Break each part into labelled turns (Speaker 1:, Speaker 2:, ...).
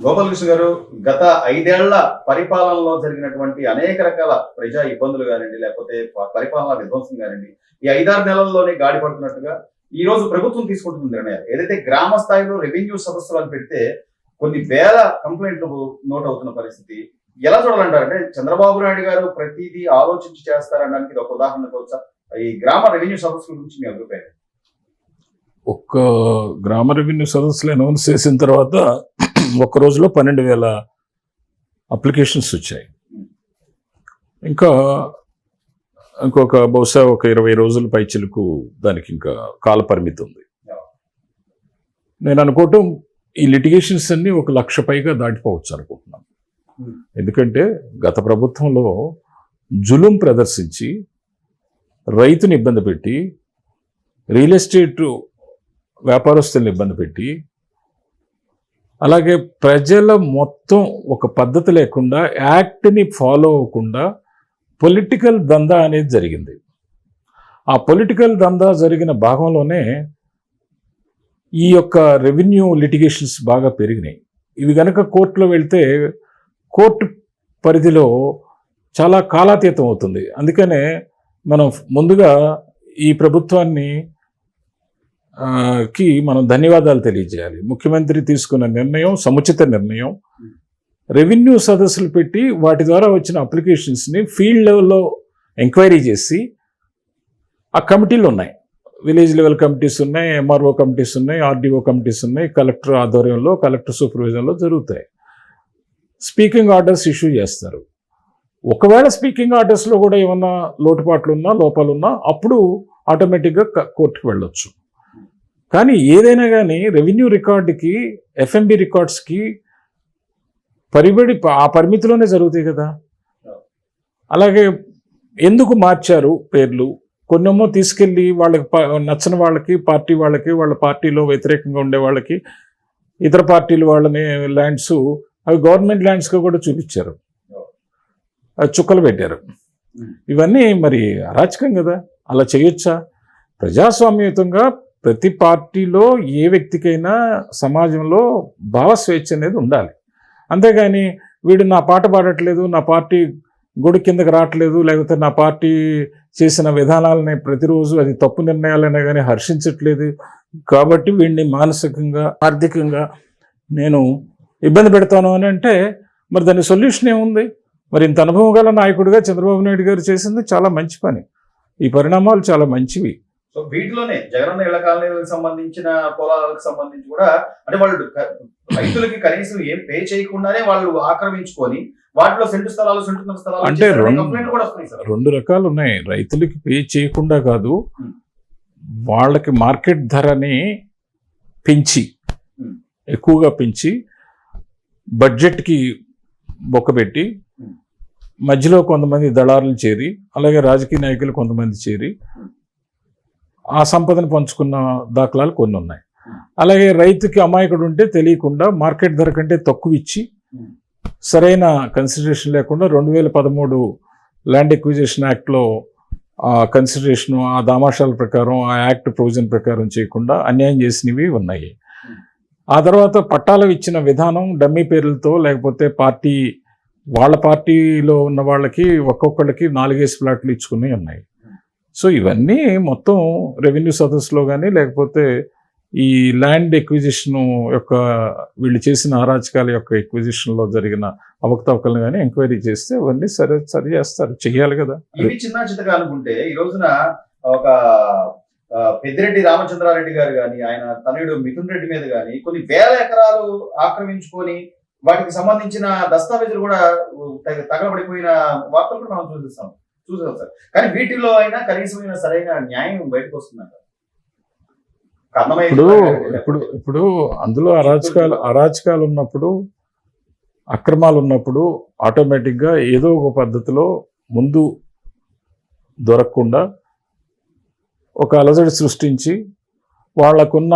Speaker 1: గోపాలకృష్ణ గారు గత ఐదేళ్ళ పరిపాలనలో జరిగినటువంటి అనేక రకాల ప్రజా ఇబ్బందులు కానివ్వండి లేకపోతే పరిపాలన విధ్వంసం కానివ్వండి ఈ ఐదారు నెలల్లోనే గాడి పడుతున్నట్టుగా ఈ రోజు ప్రభుత్వం తీసుకుంటున్న నిర్ణయాలు. ఏదైతే గ్రామ స్థాయిలో రెవెన్యూ సదస్సులు అని పెడితే కొన్ని వేల కంప్లైంట్లు నోట్ అవుతున్న పరిస్థితి. ఎలా చూడాలంటారంటే చంద్రబాబు నాయుడు గారు ప్రతిదీ ఆలోచించి చేస్తారనడానికి ఇది ఒక ఉదాహరణ కావచ్చా? ఈ గ్రామ రెవెన్యూ సదస్సుల గురించి మీ అభిప్రాయం?
Speaker 2: ఒక్క గ్రామ రెవెన్యూ సదస్సులు అనౌన్స్ చేసిన తర్వాత ఒక్క రోజులో పన్నెండు వేల అప్లికేషన్స్ వచ్చాయి. ఇంకా ఇంకొక బహుశా ఒక ఇరవై రోజుల పైచిలకు దానికి ఇంకా కాల పరిమితి ఉంది. నేను అనుకోవటం ఈ లిటిగేషన్స్ అన్ని ఒక లక్ష పైగా దాటిపోవచ్చు అనుకుంటున్నాను. ఎందుకంటే గత ప్రభుత్వంలో జులుం ప్రదర్శించి రైతుని ఇబ్బంది పెట్టి రియల్ ఎస్టేట్ వ్యాపారస్తులను ఇబ్బంది పెట్టి అలాగే ప్రజల మొత్తం ఒక పద్ధతి లేకుండా యాక్ట్ని ఫాలో అవ్వకుండా పొలిటికల్ దందా అనేది జరిగింది. ఆ పొలిటికల్ దందా జరిగిన భాగంలోనే ఈ యొక్క రెవెన్యూ లిటిగేషన్స్ బాగా పెరిగినాయి. ఇవి గనక కోర్టులో వెళ్తే కోర్టు పరిధిలో చాలా కాలాతీతం అవుతుంది. అందుకనే మనం ముందుగా ఈ ప్రభుత్వాన్ని కి మనం ధన్యవాదాలు తెలియజేయాలి. ముఖ్యమంత్రి తీసుకున్న నిర్ణయం సముచిత నిర్ణయం. రెవెన్యూ సదస్సులు పెట్టి వాటి ద్వారా వచ్చిన అప్లికేషన్స్ని ఫీల్డ్ లెవెల్లో ఎంక్వైరీ చేసి ఆ కమిటీలు ఉన్నాయి. విలేజ్ లెవెల్ కమిటీస్ ఉన్నాయి ఎంఆర్ఓ కమిటీస్ ఉన్నాయి ఆర్డీఓ కమిటీస్ ఉన్నాయి కలెక్టర్ ఆధ్వర్యంలో కలెక్టర్ సూపర్విజన్లో జరుగుతాయి. స్పీకింగ్ ఆర్డర్స్ ఇష్యూ చేస్తారు. ఒకవేళ స్పీకింగ్ ఆర్డర్స్లో కూడా ఏమన్నా లోటుపాట్లు ఉన్నా లోపాలు ఉన్నా అప్పుడు ఆటోమేటిక్గా కోర్టుకు వెళ్ళొచ్చు. కానీ ఏదైనా కానీ రెవెన్యూ రికార్డుకి ఎఫ్ఎంబి రికార్డ్స్కి పరిబడి ఆ పరిమితిలోనే జరుగుతాయి కదా. అలాగే ఎందుకు మార్చారు పేర్లు? కొన్నేమో తీసుకెళ్ళి వాళ్ళకి నచ్చని వాళ్ళకి పార్టీ వాళ్ళకి వాళ్ళ పార్టీలో వ్యతిరేకంగా ఉండే వాళ్ళకి ఇతర పార్టీల వాళ్ళని ల్యాండ్స్ అవి గవర్నమెంట్ ల్యాండ్స్గా కూడా చూపించారు. చుక్కలు పెట్టారు. ఇవన్నీ మరి అరాచకం కదా. అలా చేయొచ్చా? ప్రజాస్వామ్యయుతంగా ప్రతి పార్టీలో ఏ వ్యక్తికైనా సమాజంలో భావస్వేచ్ఛ అనేది ఉండాలి. అంతేగాని వీడు నా పాట పాడట్లేదు నా పార్టీ గుడి కిందకి రావట్లేదు లేకపోతే నా పార్టీ చేసిన విధానాలని ప్రతిరోజు అది తప్పు నిర్ణయాలైనా కానీ హర్షించట్లేదు. కాబట్టి వీడిని మానసికంగా ఆర్థికంగా నేను ఇబ్బంది పెడతాను అని అంటే మరి దాని సొల్యూషన్ ఏముంది? మరి ఇంత అనుభవం గల నాయకుడిగా చంద్రబాబు నాయుడు గారు చేసింది చాలా మంచి పని. ఈ పరిణామాలు చాలా మంచివి.
Speaker 1: సో వీటిలోనే జగనన్న ఇళ్ళ కాలనీలకు సంబంధించిన పొలాలకు సంబంధించి కూడా అంటే వాళ్ళు రైతులకి కనీసం ఏం పే చేయకుండానే వాళ్ళు ఆక్రమించుకొని వాటిలో సెంటు స్థలాలు సెంటున్నర స్థలాలు
Speaker 2: అంటే రెండు- రకాలు ఉన్నాయి రైతులకి పే చేయకుండా కాదు. వాళ్ళకి మార్కెట్ ధరని పెంచి. ఎక్కువగా పెంచి బడ్జెట్కి బొక్కబెట్టి. మధ్యలో కొంతమంది దళారులు చేరి అలాగే రాజకీయ నాయకులు కొంతమంది చేరి. ఆ సంపదను పంచుకున్న దాఖలాలు కొన్ని ఉన్నాయి. అలాగే రైతుకి అమాయకుడు ఉంటే తెలియకుండా మార్కెట్ ధర కంటే తక్కువ ఇచ్చి సరైన కన్సిడరేషన్ లేకుండా రెండు వేల పదమూడు ల్యాండ్ ఎక్విజిషన్ యాక్ట్లో ఆ కన్సిడరేషన్ ఆ దామాషాల ప్రకారం ఆ యాక్ట్ ప్రొవిజన్ ప్రకారం చేయకుండా అన్యాయం చేసినవి ఉన్నాయి. ఆ తర్వాత పట్టాలు ఇచ్చిన విధానం డమ్మీ పేర్లతో లేకపోతే పార్టీ వాళ్ళ పార్టీలో ఉన్న వాళ్ళకి ఒక్కొక్కళ్ళకి నాలుగేసి ప్లాట్లు ఇచ్చుకుని ఉన్నాయి. సో ఇవన్నీ మొత్తం రెవెన్యూ సదస్సులో కానీ లేకపోతే ఈ ల్యాండ్ ఎక్విజిషన్ యొక్క వీళ్ళు చేసిన అరాచకాల యొక్క ఎక్విజిషన్లో జరిగిన అవకతవకలను కానీ ఎంక్వైరీ చేస్తే అవన్నీ సరే సరి చేస్తారు చెయ్యాలి కదా.
Speaker 1: ఇవి చిన్న చితగా అనుకుంటే ఈ రోజున ఒక పెద్దిరెడ్డి రామచంద్రారెడ్డి గారు కానీ ఆయన తనయుడు మిథున్ రెడ్డి మీద కానీ కొన్ని వేల ఎకరాలు ఆక్రమించుకొని వాటికి సంబంధించిన దస్తావేజులు కూడా తగలబడిపోయిన వార్తలు కూడా మనం చూపిస్తాం చూసాం సార్ కానీ వీటిలో అయినా కనీసమైన సరైన న్యాయం బయటకు వస్తుందంట.
Speaker 2: ఇప్పుడు ఇప్పుడు ఇప్పుడు అందులో అరాచకాలు అరాచకాలు ఉన్నప్పుడు అక్రమాలు ఉన్నప్పుడు ఆటోమేటిక్గా ఏదో ఒక పద్ధతిలో ముందు దొరకకుండా ఒక అలజడి సృష్టించి వాళ్ళకున్న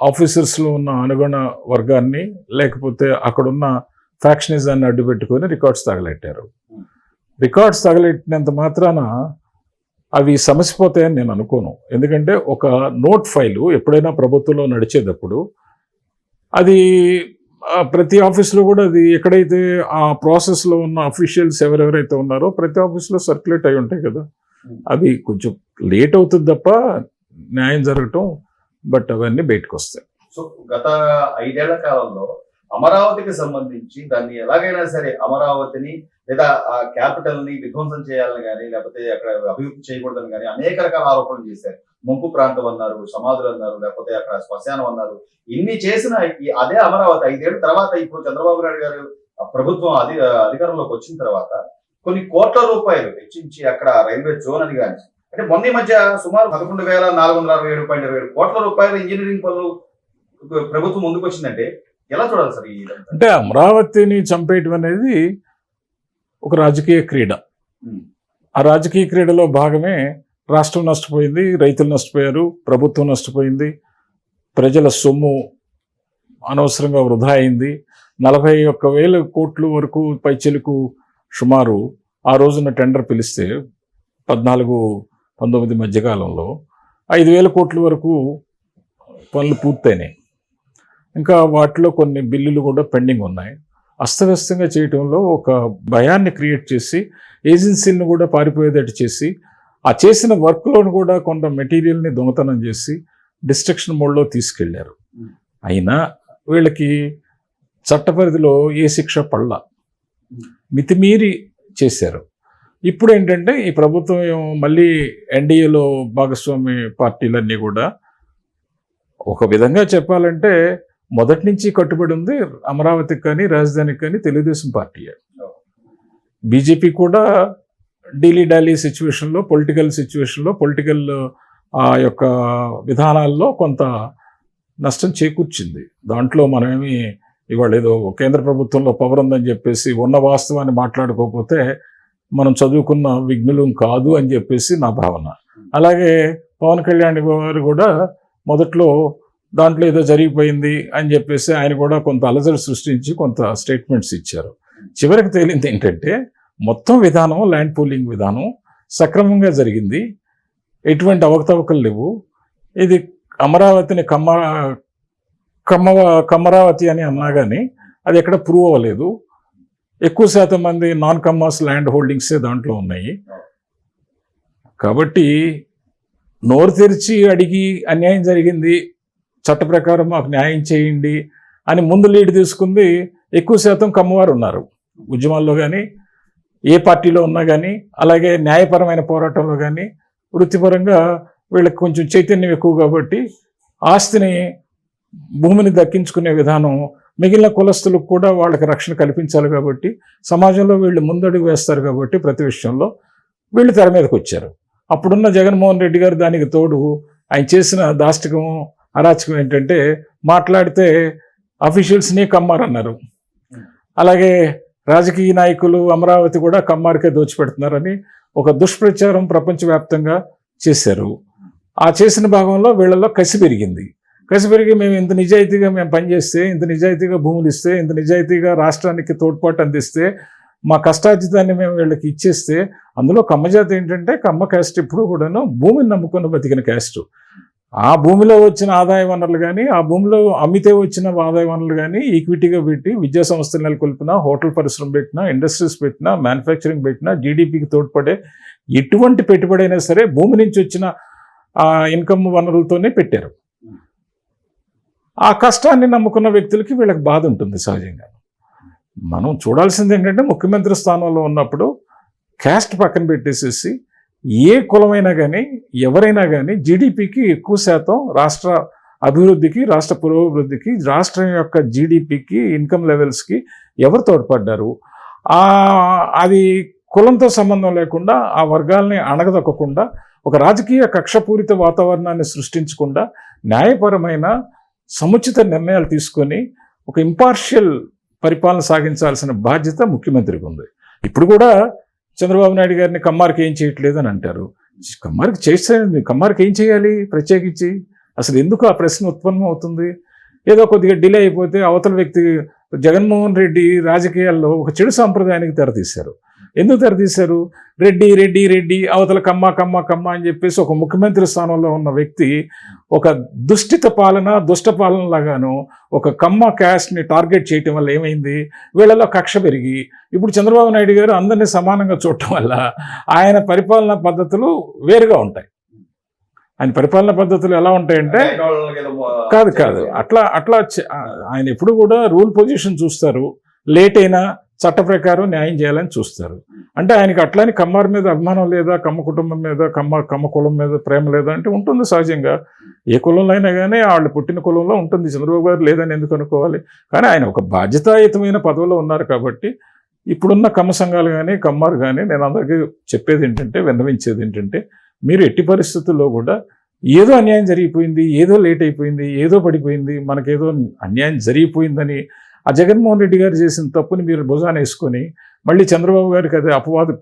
Speaker 2: ఆఫీసర్స్లో ఉన్న అనుగుణ వర్గాన్ని లేకపోతే అక్కడున్న ఫ్యాక్షనిజాన్ని అడ్డుపెట్టుకొని రికార్డ్స్ తగలెట్టారు. రికార్డ్స్ తగలెట్టినంత మాత్రాన అవి సమసిపోతాయని నేను అనుకోను. ఎందుకంటే ఒక నోట్ ఫైలు ఎప్పుడైనా ప్రభుత్వంలో నడిచేటప్పుడు అది ప్రతి ఆఫీస్లో కూడా అది ఎక్కడైతే ఆ ప్రాసెస్లో ఉన్న అఫీషియల్స్ ఎవరెవరైతే ఉన్నారో ప్రతి ఆఫీస్లో సర్క్యులేట్ అయి ఉంటాయి కదా. అవి కొంచెం లేట్ అవుతుంది తప్ప న్యాయం జరగటం బట్ అవన్నీ బయటకు వస్తాయి
Speaker 1: సో గత ఐదేళ్ళ కాలంలో అమరావతికి సంబంధించి దాన్ని ఎలాగైనా సరే అమరావతిని లేదా ఆ క్యాపిటల్ని విధ్వంసం చేయాలని కానీ లేకపోతే అక్కడ అభివృద్ధి చేయకూడదని కానీ అనేక రకాల ఆరోపణలు చేశారు. ముంపు ప్రాంతం అన్నారు సమాధులు అన్నారు లేకపోతే అక్కడ శ్మశానం అన్నారు. ఇన్ని చేసిన అదే అమరావతి ఐదేళ్ళ తర్వాత ఇప్పుడు చంద్రబాబు నాయుడు గారు ప్రభుత్వం అధి అధికారంలోకి వచ్చిన తర్వాత కొన్ని కోట్ల రూపాయలు వెచ్చించి అక్కడ రైల్వే జోన్ అని కానీ అంటే మొన్న ఈ మధ్య సుమారు పదకొండు వేల నాలుగు వందల అరవై ఏడు పాయింట్ ఇరవై ఏడు కోట్ల రూపాయల ఇంజనీరింగ్ పనులు ప్రభుత్వం ముందుకు వచ్చిందంటే ఎలా చూడాలి సార్?
Speaker 2: అంటే అమరావతిని చంపేయటం అనేది ఒక రాజకీయ క్రీడ. ఆ రాజకీయ క్రీడలో భాగమే రాష్ట్రం నష్టపోయింది రైతులు నష్టపోయారు ప్రభుత్వం నష్టపోయింది ప్రజల సొమ్ము అనవసరంగా వృధా అయింది నలభై ఒక్క వేల కోట్ల వరకు పైచెలకు సుమారు ఆ రోజున టెండర్ పిలిస్తే పద్నాలుగు పంతొమ్మిది మధ్యకాలంలో ఐదు వేల కోట్ల వరకు పనులు పూర్తయినాయి ఇంకా వాటిలో కొన్ని బిల్లులు కూడా పెండింగ్ ఉన్నాయి. అస్తవ్యస్తంగా చేయటంలో ఒక భయాన్ని క్రియేట్ చేసి ఏజెన్సీలను కూడా పారిపోయేటట్టు చేసి ఆ చేసిన వర్క్లోను కూడా కొంత మెటీరియల్ని దొంగతనం చేసి డిస్ట్రక్షన్ మోడ్లో తీసుకెళ్ళారు. అయినా వీళ్ళకి చట్టపరిధిలో ఏ శిక్ష పళ్ళ మితిమీరి చేశారు. ఇప్పుడు ఏంటంటే ఈ ప్రభుత్వం మళ్ళీ ఎన్డీఏలో భాగస్వామి పార్టీలన్నీ కూడా ఒక విధంగా చెప్పాలంటే మొదటి నుంచి కట్టుబడి ఉంది. అమరావతికి కానీ రాజధానికి కానీ తెలుగుదేశం పార్టీయే బీజేపీ కూడా డీలీ డాలీ సిచ్యువేషన్లో పొలిటికల్ సిచ్యువేషన్లో పొలిటికల్ ఆ యొక్క విధానాల్లో కొంత నష్టం చేకూర్చింది. దాంట్లో మనమేమి ఇవాళ ఏదో కేంద్ర ప్రభుత్వంలో పవర్ ఉందని చెప్పేసి ఉన్న వాస్తవాన్ని మాట్లాడుకోకపోతే మనం చదువుకున్న విఘ్నులం కాదు అని చెప్పేసి నా భావన. అలాగే పవన్ కళ్యాణ్ గారు కూడా మొదట్లో దాంట్లో ఏదో జరిగిపోయింది అని చెప్పేసి ఆయన కూడా కొంత అలజడి సృష్టించి కొంత స్టేట్మెంట్స్ ఇచ్చారు. చివరికి తేలింది ఏంటంటే మొత్తం విధానం ల్యాండ్ పూలింగ్ విధానం సక్రమంగా జరిగింది. ఎటువంటి అవకతవకలు లేవు. ఇది అమరావతిని కమ్మ కమ్మ కమరావతి అని అన్నా కానీ అది ఎక్కడ ప్రూవ్ అవ్వలేదు. ఎక్కువ శాతం మంది నాన్ కమ్మర్స్ ల్యాండ్ హోల్డింగ్సే దాంట్లో ఉన్నాయి. కాబట్టి నోరు తెరిచి అడిగి అన్యాయం జరిగింది. చట్ట ప్రకారం మాకు న్యాయం చేయండి అని ముందు లీడ్ తీసుకుంది ఎక్కువ శాతం కమ్మవారు ఉన్నారు. ఉద్యమాల్లో కానీ ఏ పార్టీలో ఉన్నా కానీ అలాగే న్యాయపరమైన పోరాటంలో కానీ వృత్తిపరంగా వీళ్ళకి కొంచెం చైతన్యం ఎక్కువ కాబట్టి ఆస్తిని భూమిని దక్కించుకునే విధానం మిగిలిన కులస్తులకు కూడా వాళ్ళకి రక్షణ కల్పించాలి కాబట్టి సమాజంలో వీళ్ళు ముందడుగు వేస్తారు కాబట్టి ప్రతి విషయంలో వీళ్ళు తెర మీదకి వచ్చారు. అప్పుడున్న జగన్మోహన్ రెడ్డి గారు దానికి తోడు ఆయన చేసిన దాష్టికం అరాచకం ఏంటంటే మాట్లాడితే అఫీషియల్స్ని కమ్మారన్నారు. అలాగే రాజకీయ నాయకులు అమరావతి కూడా కమ్మారికే దోచిపెడుతున్నారని ఒక దుష్ప్రచారం ప్రపంచవ్యాప్తంగా చేశారు. ఆ చేసిన భాగంలో వీళ్ళలో కసి పెరిగింది. కసి పెరిగి మేము ఇంత నిజాయితీగా మేము పనిచేస్తే ఇంత నిజాయితీగా భూములు ఇస్తే ఇంత నిజాయితీగా రాష్ట్రానికి తోడ్పాటు అందిస్తే మా కష్టార్జితాన్ని మేము వీళ్ళకి ఇచ్చేస్తే అందులో కమ్మజాతి ఏంటంటే కమ్మ క్యాస్ట్ ఇప్పుడు కూడాను భూమిని నమ్ముకున్న బతికిన క్యాస్ట్. ఆ భూమిలో వచ్చిన ఆదాయ వనరులు కానీ ఆ భూమిలో అమ్మితే వచ్చిన ఆదాయ వనరులు కానీ ఈక్విటీగా పెట్టి విద్యా సంస్థలు నెలకొల్పినా హోటల్ పరిశ్రమ పెట్టినా ఇండస్ట్రీస్ పెట్టినా మ్యానుఫ్యాక్చరింగ్ పెట్టినా జీడిపికి తోడ్పడే ఎటువంటి పెట్టుబడి అయినా సరే భూమి నుంచి వచ్చిన ఆ ఇన్కమ్ వనరులతోనే పెట్టారు. ఆ కష్టాన్ని నమ్ముకున్న వ్యక్తులకి వీళ్ళకి బాధ ఉంటుంది సహజంగా. మనం చూడాల్సింది ఏంటంటే ముఖ్యమంత్రి స్థానంలో ఉన్నప్పుడు క్యాస్ట్ పక్కన పెట్టేసేసి ఏ కులమైనా కానీ ఎవరైనా కానీ జీడిపికి ఎక్కువ శాతం రాష్ట్ర అభివృద్ధికి రాష్ట్ర పురోభివృద్ధికి రాష్ట్రం యొక్క జీడిపికి ఇన్కమ్ లెవెల్స్కి ఎవరు తోడ్పడ్డారు? అది కులంతో సంబంధం లేకుండా ఆ వర్గాల్ని అణగదొక్కకుండా ఒక రాజకీయ కక్షపూరిత వాతావరణాన్ని సృష్టించకుండా న్యాయపరమైన సముచిత నిర్ణయాలు తీసుకొని ఒక ఇంపార్షియల్ పరిపాలన సాగించాల్సిన బాధ్యత ముఖ్యమంత్రికి ఉంది. ఇప్పుడు కూడా చంద్రబాబు నాయుడు గారిని కమ్మారికి ఏం చేయట్లేదు అని అంటారు. కమ్మారికి చేస్తే కమ్మారికి ఏం చేయాలి? ప్రత్యేకించి అసలు ఎందుకు ఆ ప్రశ్న ఉత్పన్నం అవుతుంది? ఏదో కొద్దిగా డిలే అయిపోతే అవతల వ్యక్తి జగన్మోహన్ రెడ్డి రాజకీయాల్లో ఒక చెడు సాంప్రదాయానికి తెరతీశారు. ఎందుకు తెరదీశారు రెడ్డి రెడ్డి రెడ్డి అవతల కమ్మ కమ్మ కమ్మ అని చెప్పేసి ఒక ముఖ్యమంత్రి స్థానంలో ఉన్న వ్యక్తి ఒక దుష్టిత పాలన దుష్ట పాలన లాగాను ఒక కమ్మ క్యాస్ట్ని టార్గెట్ చేయటం వల్ల ఏమైంది? వీళ్ళలో కక్ష పెరిగి ఇప్పుడు చంద్రబాబు నాయుడు గారు అందరినీ సమానంగా చూడటం వల్ల ఆయన పరిపాలనా పద్ధతులు వేరుగా ఉంటాయి. ఆయన పరిపాలనా పద్ధతులు ఎలా ఉంటాయంటే కాదు కాదు అట్లా అట్లా ఆయన ఎప్పుడు కూడా రూల్ పొజిషన్ చూస్తారు. లేట్ అయినా చట్ట ప్రకారం న్యాయం చేయాలని చూస్తారు. అంటే ఆయనకి అట్లాని కమ్మారి మీద అభిమానం లేదా కమ్మ కుటుంబం మీద కమ్మ కమ్మ కులం మీద ప్రేమ లేదా అంటే ఉంటుంది సహజంగా. ఏ కులంలో అయినా కానీ వాళ్ళు పుట్టిన కులంలో ఉంటుంది. చంద్రబాబు గారు లేదని ఎందుకు అనుకోవాలి? కానీ ఆయన ఒక బాధ్యతాయుతమైన పదవిలో ఉన్నారు కాబట్టి ఇప్పుడున్న కమ్మ సంఘాలు కానీ కమ్మారు కానీ నేను అందరికీ చెప్పేది ఏంటంటే విన్నవించేది ఏంటంటే మీరు ఎట్టి పరిస్థితుల్లో కూడా ఏదో అన్యాయం జరిగిపోయింది ఏదో లేట్ అయిపోయింది ఏదో పడిపోయింది మనకేదో అన్యాయం జరిగిపోయిందని ఆ జగన్మోహన్ రెడ్డి గారు చేసిన తప్పుని మీరు భుజాన వేసుకొని మళ్ళీ చంద్రబాబు గారికి అది అపవాదు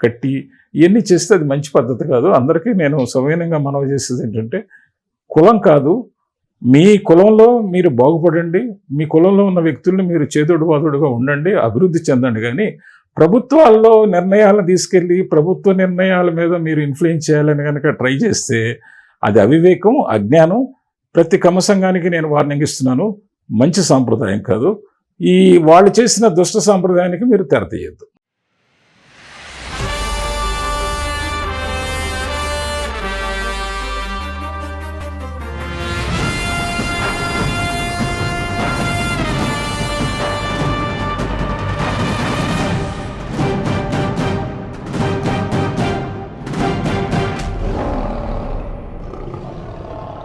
Speaker 2: కట్టి ఇవన్నీ చేస్తే అది మంచి పద్ధతి కాదు. అందరికీ నేను సవినయంగా మనవి చేసేది ఏంటంటే కులం కాదు. మీ కులంలో మీరు బాగుపడండి. మీ కులంలో ఉన్న వ్యక్తుల్ని మీరు చేదోడు వాదుడుగా ఉండండి అభివృద్ధి చెందండి. కానీ ప్రభుత్వాల్లో నిర్ణయాలను తీసుకెళ్ళి ప్రభుత్వ నిర్ణయాల మీద మీరు ఇన్ఫ్లుయెన్స్ చేయాలని కనుక ట్రై చేస్తే అది అవివేకం అజ్ఞానం. ప్రతి కమ్మ సంఘానికి నేను వార్నింగ్ ఇస్తున్నాను. మంచి సాంప్రదాయం కాదు. ఈ వాళ్ళు చేసిన దుష్ట సాంప్రదాయానికి మీరు తెరతీయద్దు.